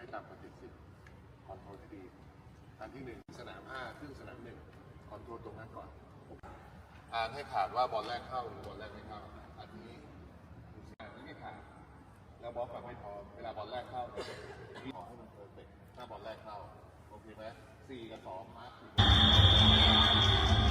ให้ต่ำกว่า70คอนโทรลให้ดีอันที่หนึ่งสนาม5ครึ่งสนามหนึ่งคอนโทรลตรงนั้นก่อนอ่านให้ผ่านว่าบอลแรกเข้าหรือบอลแรกไม่เข้าอันนี้ดูสิไม่ได้ขานแล้วบลอกแบบไม่พอเวลาบอลแรกเข้าขอให้มันเพอร์เฟกต์ถ้าบอลแรกเข้าโอเคไหม4กับ2มาร์ค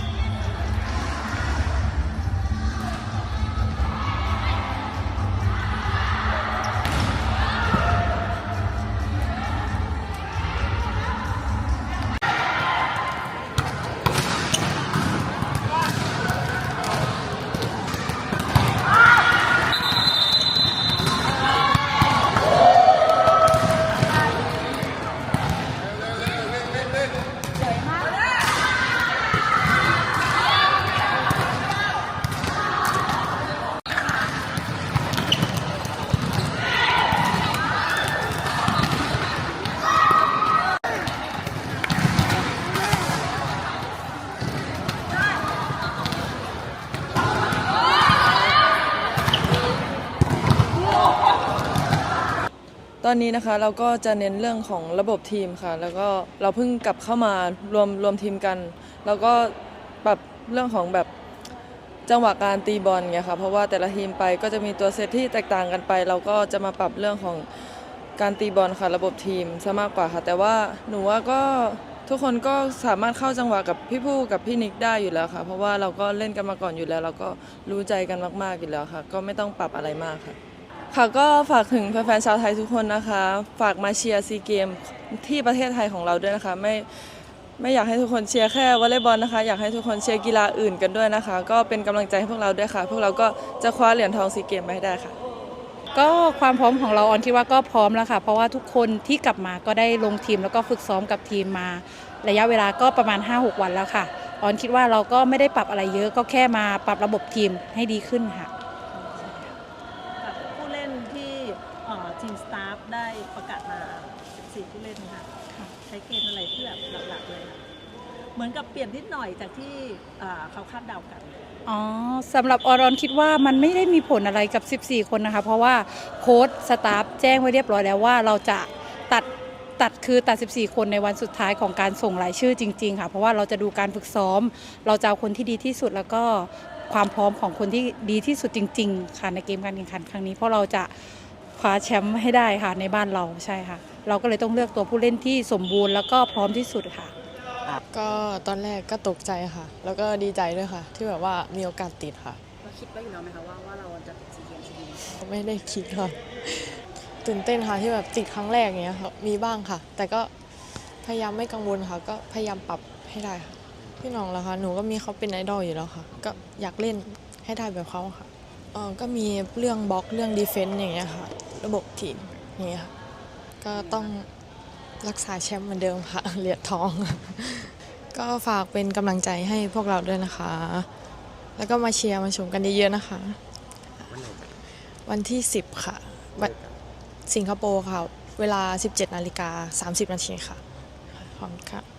ตอนนี้นะคะเราก็จะเน้นเรื่องของระบบทีมค่ะ แล้วก็เราเพิ่งกลับเข้ามารวมรวมทีมกัน แล้วก็ปรับเรื่องของแบบจังหวะการตีบอลไงค่ะเพราะว่าแต่ละทีมไปก็จะมีตัวเซตที่แตกต่างกันไป เราก็จะมาปรับเรื่องของการตีบอลค่ะ ระบบทีมซะมากกว่าค่ะ แต่ว่าหนูว่าก็ทุกคนก็สามารถเข้าจังหวะกับพี่ผู้กับพี่นิกได้อยู่แล้วค่ะ เพราะว่าเราก็เล่นกันมาก่อนอยู่แล้ว เราก็รู้ใจกันมากๆอยู่แล้วค่ะ ก็ไม่ต้องปรับอะไรมากค่ะ ค่ะก็ฝากถึงแฟนๆชาวไทยทุกคนนะคะ ฝากมาเชียร์ซีเกมที่ประเทศไทยของเราด้วยนะคะไม่ไม่อยากให้ทุกคนเชียร์แค่วอลเลย์บอลนะคะ อยากให้ทุกคนเชียร์กีฬาอื่นกันด้วยนะคะ ก็เป็นกำลังใจให้พวกเราด้วยค่ะ พวกเราก็จะคว้าเหรียญทองซีเกมไปให้ได้ค่ะ ก็ความพร้อมของเราออนคิดว่าก็พร้อมแล้วค่ะ เพราะว่าทุกคนที่กลับมาก็ได้ลงทีมแล้วก็ฝึกซ้อมกับทีมมา ระยะเวลาก็ประมาณ 5-6 วันแล้วค่ะออนคิดว่าเราก็ไม่ได้ปรับอะไรเยอะก็แค่มาปรับระบบทีมให้ดีขึ้นค่ะ กับผู้เล่นที่เอ่อทีมสตาฟ ได้ประกาศมา 14ผู้เล่นนะคะใช้เกณฑ์อะไรที่แบบหลักๆเลยค่ะเหมือนกับเปลี่ยนนิดหน่อยจากที่เอ่อเขาคาดเดากัน อ๋อสำหรับออนคิดว่ามันไม่ได้มีผลอะไรกับ 14 คนนะคะ เพราะว่าโค้ชสตาฟแจ้งไว้เรียบร้อยแล้วว่าเราจะตัดตัดคือตัด 14 คนในวันสุดท้ายของการส่งรายชื่อจริง ๆ ค่ะ เพราะว่าเราจะดูการฝึกซ้อม เราจะเอาคนที่ดีที่สุดแล้วก็ความพร้อมของคนที่ดีที่สุดจริง ๆ ค่ะในเกมการแข่งขันครั้งนี้ เพราะเราจะ คว้าแชมป์ให้ได้ค่ะในบ้านเราใช่ค่ะ เราก็เลยต้องเลือกตัวผู้เล่นที่สมบูรณ์แล้วก็พร้อมที่สุดค่ะ ก็ตอนแรกก็ตกใจค่ะ แล้วก็ดีใจด้วยค่ะ ที่แบบว่ามีโอกาสติดค่ะเราคิดไว้อยู่แล้วไหมคะว่าว่าเราจะติดซีเกมซีดีไม่ได้คิดค่ะตื่นเต้นค่ะที่แบบติดครั้งแรกอย่างเงี้ยค่ะมีบ้างค่ะ แต่ก็พยายามไม่กังวลค่ะ ก็พยายามปรับให้ได้ค่ะพี่น้องล่ะคะหนูก็มีเขาเป็นไอดอลอยู่แล้วค่ะ ก็อยากเล่นให้ได้แบบเขาค่ะเออก็มีเรื่องบล็อกเรื่องดีเฟนต์อย่างเงี้ยค่ะ ระบบทีมอย่างเงี้ยค่ะก็ต้องรักษาแชมป์เหมือนเดิมค่ะเหรียญทอง ก็ฝากเป็นกำลังใจให้พวกเราด้วยนะคะ แล้วก็มาเชียร์มาชมกันเยอะๆนะคะ วันที่ 10 ค่ะวันสิงคโปร์ค่ะ เวลา 17นาฬิกา30นาทีค่ะ ขอบคุณค่ะ